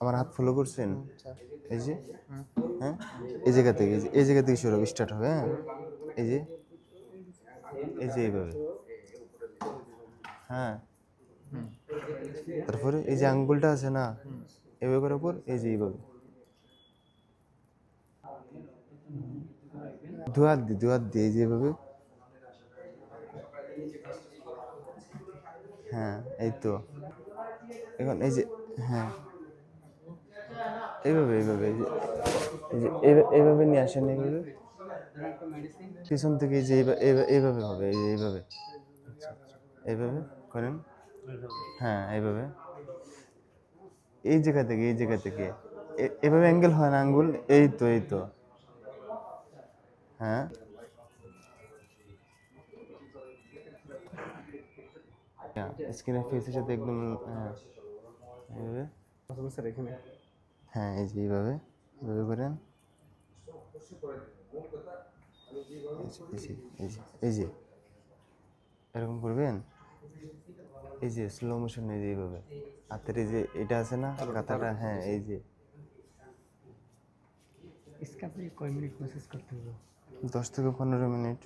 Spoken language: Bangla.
আমার হাত ফলো করছেন? এই যে? হ্যাঁ? এই জায়গা থেকে এই জায়গা থেকে শুরু স্টার্ট হবে হ্যাঁ? এই যে? এই যে এইভাবে। হ্যাঁ? তারপরে এই যে আঙ্গুলটা আছে না এভাবে করার পর এই যে এইভাবে। দুহাত দি দুহাত দি এই যে এইভাবে। হ্যাঁ এই তো। এখন এই যে হ্যাঁ। এইভাবে এইভাবে এইভাবে নিয়ে আসেন এইভাবে পিছন থেকে যে এইভা- এইভা- এইভাবে হবে, এই যে এইভাবে। এইভাবে করেন? হ্যাঁ এইভাবে। এই জায়গা থেকে, এই জায়গা থেকে। এভাবে অ্যাঙ্গেল হয় না আঙ্গুল? এই তো এই তো। হ্যাঁ। স্ক্রিনের ফেসের সাথে একদম হ্যাঁ। এইভাবে। হ্যাঁ এই যে এইভাবে এইভাবে করেন। এই যে এই যে এরকম করবেন? এই যে স্লো মোশন এই যে এইভাবে। হাতের এই যে এটা আছে না কাঁথাটা হ্যাঁ এই যে। দশ থেকে পনেরো মিনিট।